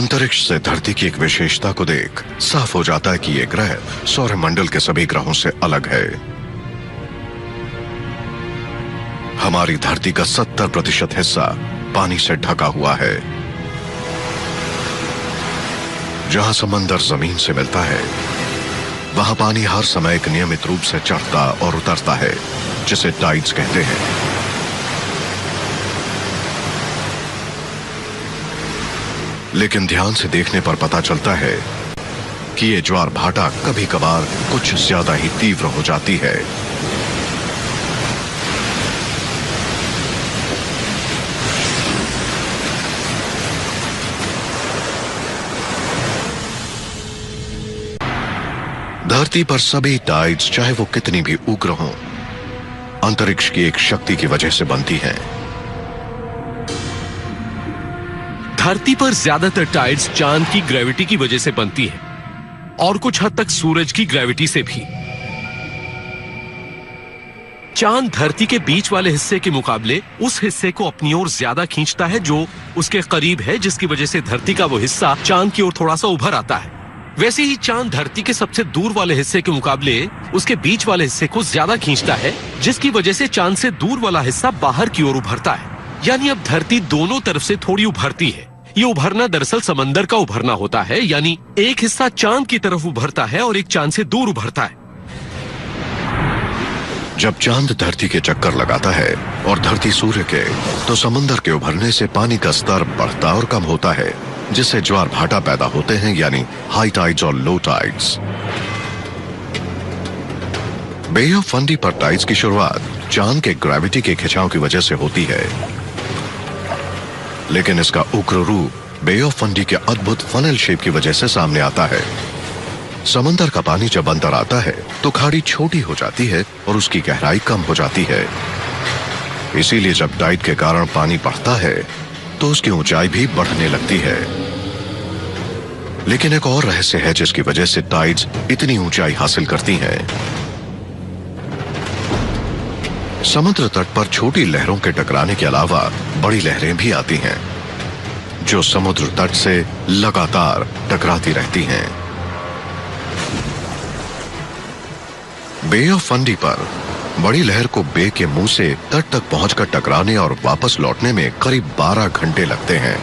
अंतरिक्ष से धरती की एक विशेषता को देख, साफ़ हो जाता है कि यह ग्रह सौरमंडल के सभी ग्रहों से अलग है। हमारी धरती का 70 प्रतिशत हिस्सा पानी से ढका हुआ है। जहाँ समंदर ज़मीन से मिलता है, वहाँ पानी हर समय एक नियमित रूप से चढ़ता और उतरता है, जिसे टाइड्स कहते हैं। लेकिन ध्यान से देखने पर पता चलता है कि ये ज्वार भाटा कभी कभार कुछ ज़्यादा ही तीव्र हो जाती है। धरती पर सभी टाइड्स चाहे वो कितनी भी उग्र हों, अंतरिक्ष की एक शक्ति की वजह से बनती हैं। धरती पर ज़्यादातर टाइड्स चाँद की ग्रेविटी की वजह से बनती है, और कुछ हद तक सूरज की ग्रेविटी से भी। चाँद धरती के बीच वाले हिस्से के मुकाबले उस हिस्से को अपनी ओर ज़्यादा खींचता है जो उसके करीब है, जिसकी वजह से धरती का वो हिस्सा चाँद की ओर थोड़ा सा उभर आता है। वैसे ही चाँद धरती के सबसे दूर वाले हिस्से के मुकाबले उसके बीच वाले हिस्से को ज़्यादा खींचता है, जिसकी वजह से चाँद से दूर वाला हिस्सा बाहर की ओर उभरता है। यानी अब धरती दोनों तरफ़ से थोड़ी उभरती है। ये उभरना दरअसल समंदर का उभरना होता है, यानी एक हिस्सा चाँद की तरफ़ उभरता है और एक चाँद से दूर उभरता है। जब चाँद धरती के चक्कर लगाता है और धरती सूर्य के तो समंदर के उभरने से पानी का स्तर बढ़ता और कम होता है, जिससे ज्वार भाटा पैदा होते हैं, यानी हाई टाइड्स और low tides Bay of Fundy पर टाइड्स की शुरुआत चाँद के ग्रेविटी के खिंचाव की वजह से होती है। लेकिन इसका उग्र रूप बे ऑफ़ फंडी के अद्भुत फनल शेप की वजह से सामने आता है। समंदर का पानी जब अंदर आता है तो खाड़ी छोटी हो जाती है और उसकी गहराई कम हो जाती है। इसीलिए जब टाइड के कारण पानी बढ़ता है तो उसकी ऊंचाई भी बढ़ने लगती है। लेकिन एक और रहस्य है जिसकी वजह से टाइड्स इतनी ऊंचाई हासिल करती हैं। समुद्र तट पर छोटी लहरों के टकराने के अलावा बड़ी लहरें भी आती हैं, जो समुद्र तट से लगातार टकराती रहती हैं। बे ऑफ़ फंडी पर बड़ी लहर को बे के मुँह से तट तक पहुंचकर टकराने और वापस लौटने में करीब 12 घंटे लगते हैं।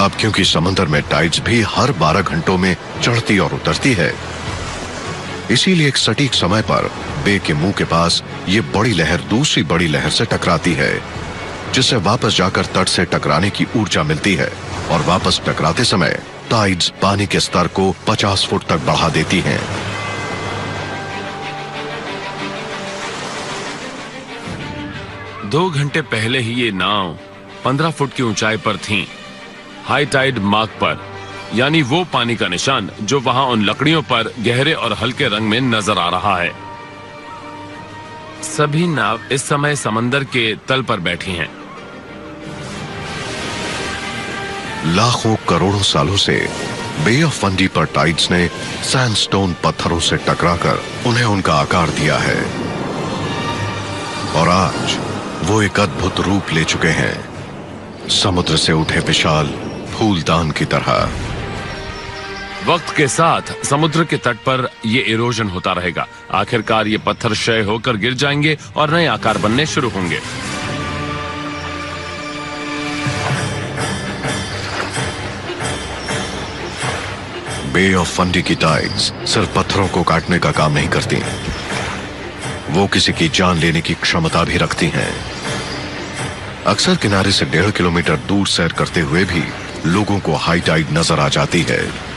अब क्योंकि समंदर में टाइड्स भी हर 12 घंटों में चढ़ती और उतरती है इसीलिए एक सटीक समय पर बे के मुँह के पास ये बड़ी लहर दूसरी बड़ी लहर से टकराती है, जिससे वापस जाकर तट से टकराने की ऊर्जा मिलती है और वापस टकराते समय टाइड्स पानी के स्तर को 50 फुट तक बढ़ा देती हैं। दो घंटे पहले ही ये नाव पंद्रह फुट की ऊंचाई पर थी, हाई टाइड मार्क पर। यानी वो पानी का निशान जो वहाँ उन लकड़ियों पर गहरे और हल्के रंग में नज़र आ रहा है। सभी नाव इस समय समंदर के तल पर बैठी हैं। लाखों करोड़ों सालों से बे ऑफ़ फंडी पर टाइड्स ने सैंडस्टोन पत्थरों से टकराकर उन्हें उनका आकार दिया है। और आज वो एक अद्भुत रूप ले चुके हैं। समुद्र से उठे विशाल फूलदान की तरह। वक्त के साथ समुद्र के तट पर ये इरोजन होता रहेगा। आखिरकार ये पत्थर क्षय होकर गिर जाएँगे और नए आकार बनने शुरू होंगे। बे ऑफ़ फंडी की टाइड्स सिर्फ़ पत्थरों को काटने का काम नहीं करती वो किसी की जान लेने की क्षमता भी रखती हैं। अक्सर किनारे से डेढ़ किलोमीटर दूर सैर करते हुए भी लोगों को हाई टाइड नज़र आ जाती है।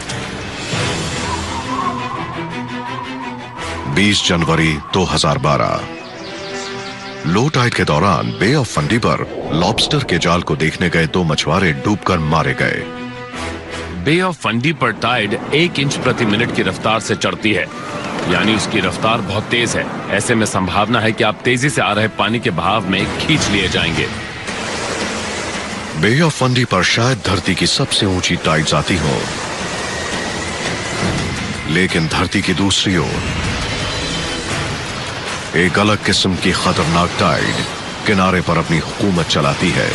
20 जनवरी 2012 लो टाइड के दौरान बे ऑफ़ फंडी पर लॉबस्टर के जाल को देखने गए दो मछुआरे डूबकर मारे गए। बे ऑफ़ फंडी पर टाइड एक इंच प्रति मिनट की रफ्तार से चढ़ती है। यानी उसकी रफ्तार बहुत तेज है। ऐसे में संभावना है कि आप तेज़ी से आ रहे पानी के बहाव में खींच लिए जाएँगे। बे ऑफ़ फंडी पर शायद धरती की सबसे ऊँची टाइड्स आती हो। लेकिन धरती की दूसरी ओर एक अलग किस्म की खतरनाक टाइड किनारे पर अपनी हुकूमत चलाती है।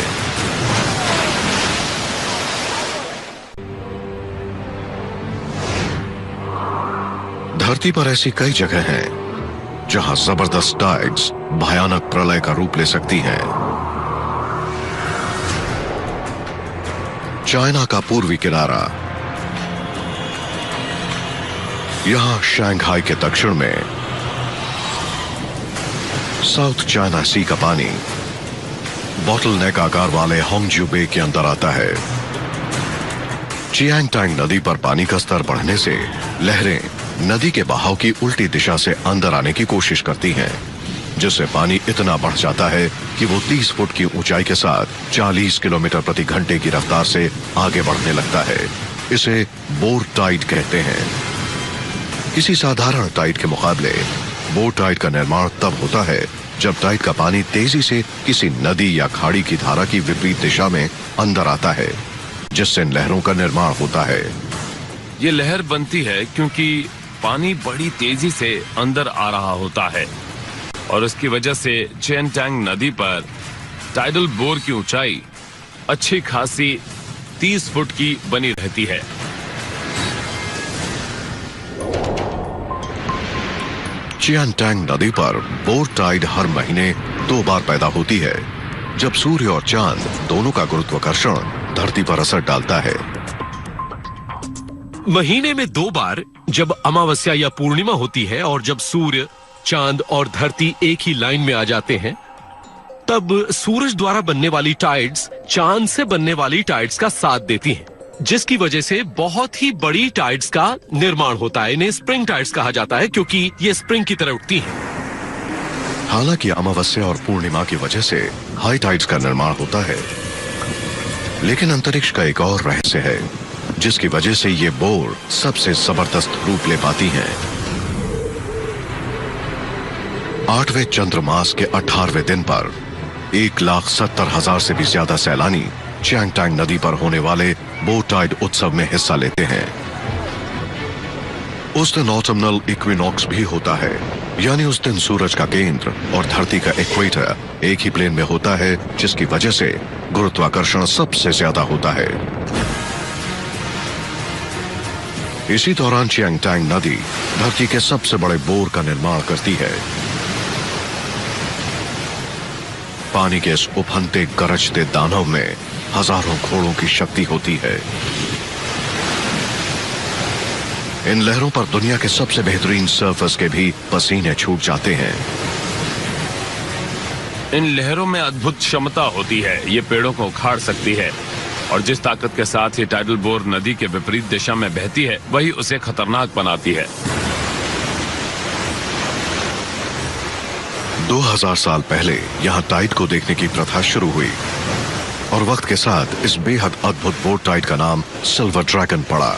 धरती पर ऐसी कई जगह हैं, जहाँ ज़बरदस्त टाइड्स भयानक प्रलय का रूप ले सकती हैं। चाइना का पूर्वी किनारा, यहाँ शंघाई के दक्षिण में साउथ चाइना सी का पानी बॉटल नेक आकार वाले होंगजू बे के अंदर आता है। चियांग टैंग नदी पर पानी का स्तर बढ़ने से लहरें नदी के बहाव की उल्टी दिशा से अंदर आने की कोशिश करती हैं, जिससे पानी इतना बढ़ जाता है कि वो 30 फुट की ऊंचाई के साथ 40 किलोमीटर प्रति घंटे की रफ्तार से आगे बढ़ने लगता है। इसे बोर टाइड कहते हैं। किसी साधारण टाइड के मुकाबले बोर टाइड का निर्माण तब होता है जब टाइट का पानी तेज़ी से किसी नदी या खाड़ी की धारा की विपरीत दिशा में अंदर आता है, जिससे लहरों का निर्माण होता है। ये लहर बनती है क्योंकि पानी बड़ी तेज़ी से अंदर आ रहा होता है और उसकी वजह से चेन टैंग नदी पर टाइडल बोर की ऊंचाई अच्छी खासी 30 फुट की बनी रहती है। चियान टैंग नदी पर बोर टाइड हर महीने दो बार पैदा होती है, जब सूर्य और चाँद दोनों का गुरुत्वाकर्षण धरती पर असर डालता है। महीने में दो बार जब अमावस्या या पूर्णिमा होती है और जब सूर्य, चाँद और धरती एक ही लाइन में आ जाते हैं, तब सूरज द्वारा बनने वाली टाइड्स चाँद से बनने वाली टाइड्स का साथ देती हैं। जिसकी वजह से बहुत ही बड़ी टाइड्स का निर्माण होता है। इन्हें स्प्रिंग टाइड्स कहा जाता है, क्योंकि ये स्प्रिंग की तरह उठती हैं। हालाँकि अमावस्या और पूर्णिमा की वजह से हाई टाइड्स का निर्माण होता है। लेकिन अंतरिक्ष का एक और रहस्य है, जिसकी वजह से ये बोर सबसे ज़बरदस्त रूप ले पाती हैं। आठवें चंद्रमास के अठारहवें दिन पर एक लाख सत्तर हज़ार से भी ज़्यादा सैलानी चैंगटैंग नदी पर होने वाले बोटाइड उत्सव में हिस्सा लेते हैं। उस दिन ऑटमनल इक्विनॉक्स भी होता है। यानी उस दिन सूरज का केंद्र और धरती का इक्वेटर एक ही प्लेन में होता है, जिसकी वजह से गुरुत्वाकर्षण सबसे ज़्यादा होता है। इसी दौरान चियांगटैंग नदी धरती के सबसे बड़े बोर का निर्माण करती है। पानी के इस उफनते गरजते दानव में हज़ारों घोड़ों की शक्ति होती है। इन लहरों पर दुनिया के सबसे बेहतरीन सर्फर्स के भी पसीने छूट जाते हैं। इन लहरों में अद्भुत क्षमता होती है ये पेड़ों को उखाड़ सकती है। और जिस ताकत के साथ ये टाइडल बोर नदी के विपरीत दिशा में बहती है वही उसे खतरनाक बनाती है। 2000 साल पहले यहाँ टाइड को देखने की प्रथा शुरू हुई। और वक्त के साथ इस बेहद अद्भुत बोट टाइड का नाम सिल्वर ड्रैगन पड़ा।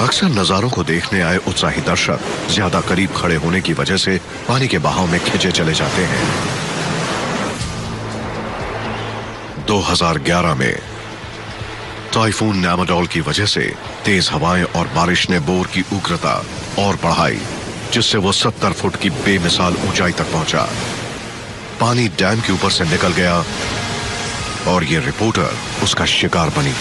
अक्सर नजारों को देखने आए उत्साही दर्शक ज़्यादा करीब खड़े होने की वजह से पानी के बहाव में खिंचे चले जाते हैं। 2011 में टाइफून नैमाडोल की वजह से तेज हवाएँ और बारिश ने बोर की उग्रता और बढ़ाई। जिससे वो 70 फुट की बेमिसाल ऊंचाई तक पहुँचा। पानी डैम के ऊपर से निकल गया और ये रिपोर्टर उसका शिकार बनी।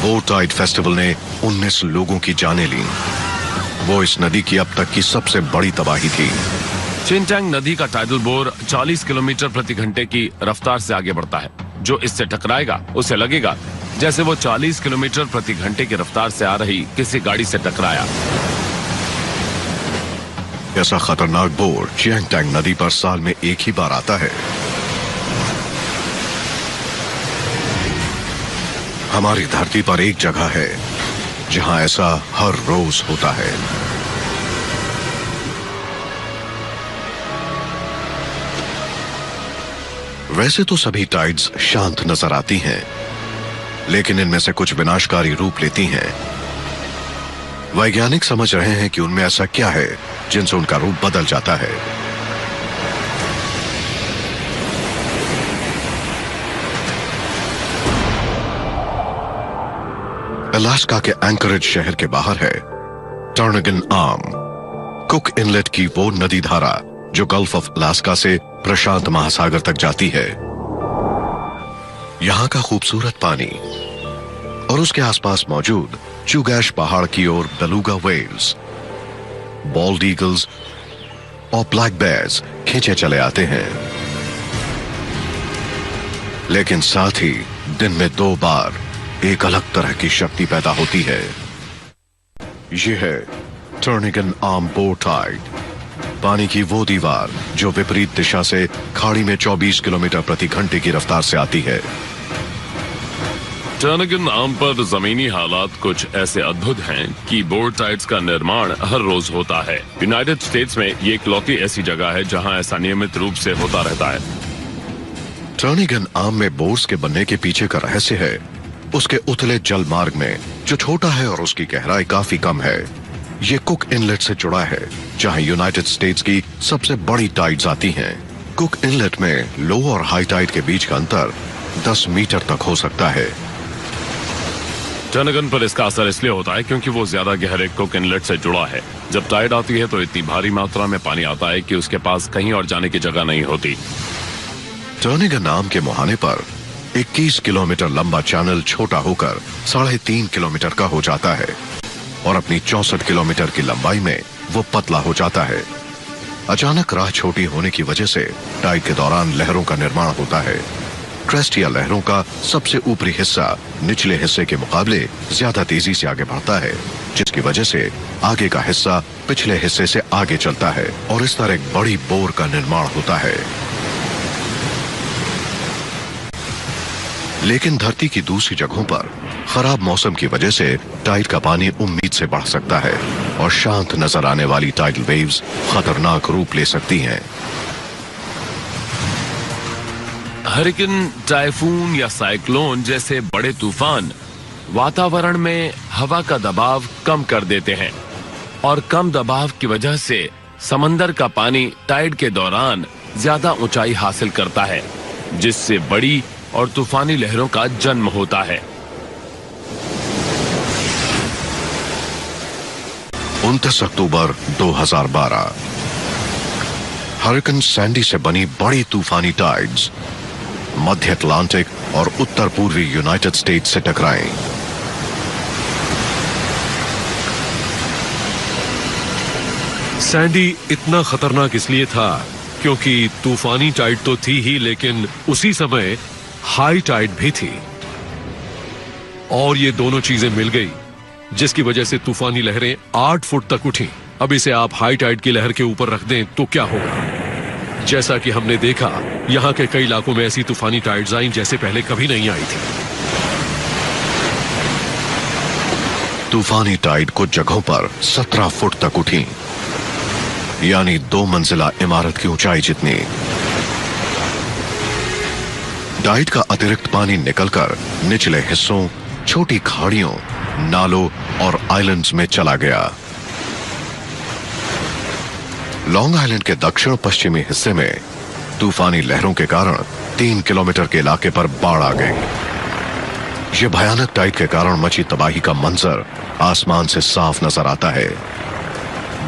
बोटाइड फेस्टिवल ने 19 लोगों की जाने ली। वो इस नदी की अब तक की सबसे बड़ी तबाही थी। चिनटैंग नदी का टाइडल बोर 40 किलोमीटर प्रति घंटे की रफ्तार से आगे बढ़ता है। जो इससे टकराएगा, उसे लगेगा, जैसे वो 40 किलोमीटर प्रति घंटे की रफ्तार से आ रही किसी गाड़ी से टकराया। ऐसा खतरनाक बोर चियांगटैंग नदी पर साल में एक ही बार आता है। हमारी धरती पर एक जगह है, जहाँ ऐसा हर रोज होता है। वैसे तो सभी टाइड्स शांत नज़र आती हैं, लेकिन इनमें से कुछ विनाशकारी रूप लेती हैं। वैज्ञानिक समझ रहे हैं कि उनमें ऐसा क्या है, जिनसे उनका रूप बदल जाता है। अलास्का के एंकरेज शहर के बाहर है, टर्नगन आर्म, कुक इनलेट की वो नदी धारा। जो गल्फ ऑफ़ अलास्का से प्रशांत महासागर तक जाती है। यहाँ का खूबसूरत पानी और उसके आसपास मौजूद चुगैश पहाड़ की ओर बेलुगा वेल्स बॉल्ड ईगल्स और ब्लैक बेयर्स खींचे चले आते हैं। लेकिन साथ ही दिन में दो बार एक अलग तरह की शक्ति पैदा होती है। यह है टर्निगन आर्म टाइड पानी की वो दीवार जो विपरीत दिशा से खाड़ी में 24 किलोमीटर प्रति घंटे की रफ्तार से आती है। टर्नगन आम पर जमीनी हालात कुछ ऐसे अद्भुत हैं कि बोर्ड टाइड्स का निर्माण हर रोज होता है। यूनाइटेड स्टेट्स में ये इकलौती ऐसी जगह है जहाँ ऐसा नियमित रूप से होता रहता है। टर्निगन आम में बोर्स के बनने के पीछे का रहस्य है। उसके उतले जल मार्ग में जो छोटा है और उसकी गहराई काफ़ी कम है। ये कुक इनलेट से जुड़ा है जहाँ यूनाइटेड स्टेट्स की सबसे बड़ी टाइड्स आती हैं। कुक इनलेट में लो और हाई टाइड के बीच का अंतर 10 मीटर तक हो सकता है। टर्नगन पर इसका असर इसलिए होता है क्योंकि वो ज़्यादा गहरे कुक इनलेट से जुड़ा है। जब टाइड आती है तो इतनी भारी मात्रा में पानी आता है कि उसके पास कहीं और जाने की जगह नहीं होती। टर्निगन नाम के मुहाने पर 21 किलोमीटर लंबा चैनल छोटा होकर साढ़े तीन किलोमीटर का हो जाता है। और अपनी चौसठ किलोमीटर की लंबाई में वो पतला हो जाता है। अचानक राह छोटी होने की वजह से टाइड के दौरान लहरों का निर्माण होता है। क्रेस्ट या लहरों का सबसे ऊपरी हिस्सा निचले हिस्से के मुकाबले ज़्यादा तेज़ी से आगे बढ़ता है, जिसकी वजह से आगे का हिस्सा पिछले हिस्से से आगे चलता है और इस तरह एक बड़ी बोर का निर्माण होता है। लेकिन धरती की दूसरी जगहों पर खराब मौसम की वजह से टाइड का पानी उम्मीद से बढ़ सकता है और शांत नज़र आने वाली टाइडल वेव्स खतरनाक रूप ले सकती हैं। हरिकन टाइफून या साइक्लोन जैसे बड़े तूफ़ान वातावरण में हवा का दबाव कम कर देते हैं और कम दबाव की वजह से समंदर का पानी टाइड के दौरान ज़्यादा ऊंचाई हासिल करता है, जिससे बड़ी और तूफानी लहरों का जन्म होता है। उनतीस अक्टूबर 2012 हरिकन सैंडी से बनी बड़ी तूफानी टाइड्स मध्य अटलांटिक और उत्तर पूर्वी यूनाइटेड स्टेट्स से टकराई। सैंडी इतना खतरनाक इसलिए था क्योंकि तूफानी टाइड तो थी ही लेकिन उसी समय हाई टाइड भी थी। और ये दोनों चीज़ें मिल गई, जिसकी वजह से तूफानी लहरें आठ फुट तक उठी। अब इसे आप हाई टाइड की लहर के ऊपर रख दें तो क्या होगा? जैसा कि हमने देखा, यहाँ के कई इलाकों में ऐसी तूफानी टाइड्स आई जैसे पहले कभी नहीं आई थी। तूफानी टाइड कुछ जगहों पर 17 फुट तक उठी, यानी दो मंजिला इमारत की ऊंचाई जितनी टाइड का अतिरिक्त पानी निकलकर निचले हिस्सों, छोटी खाड़ियों, नालों और आइलैंड्स में चला गया। लॉन्ग आइलैंड के दक्षिण पश्चिमी हिस्से में तूफानी लहरों के कारण तीन किलोमीटर के इलाके पर बाढ़ आ गई। यह भयानक टाइट के कारण मची तबाही का मंजर आसमान से साफ़ नज़र आता है।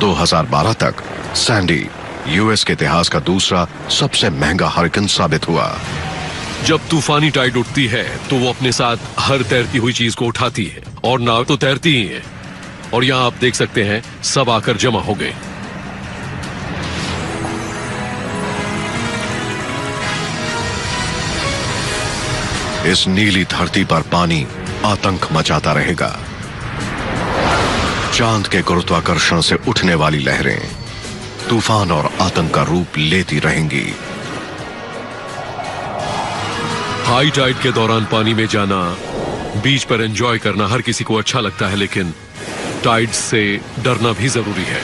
2012 तक सैंडी यूएस के इतिहास का दूसरा सबसे महँगा हरिकन साबित हुआ। जब तूफानी टाइड उठती है तो वो अपने साथ हर तैरती हुई चीज़ को उठाती है, और नाव तो तैरती ही है। और यहाँ आप देख सकते हैं, सब आकर जमा हो गए। इस नीली धरती पर पानी आतंक मचाता रहेगा। चाँद के गुरुत्वाकर्षण से उठने वाली लहरें तूफ़ान और आतंक का रूप लेती रहेंगी। हाई टाइट के दौरान पानी में जाना, बीच पर एंजॉय करना हर किसी को अच्छा लगता है, लेकिन टाइड से डरना भी ज़रूरी है।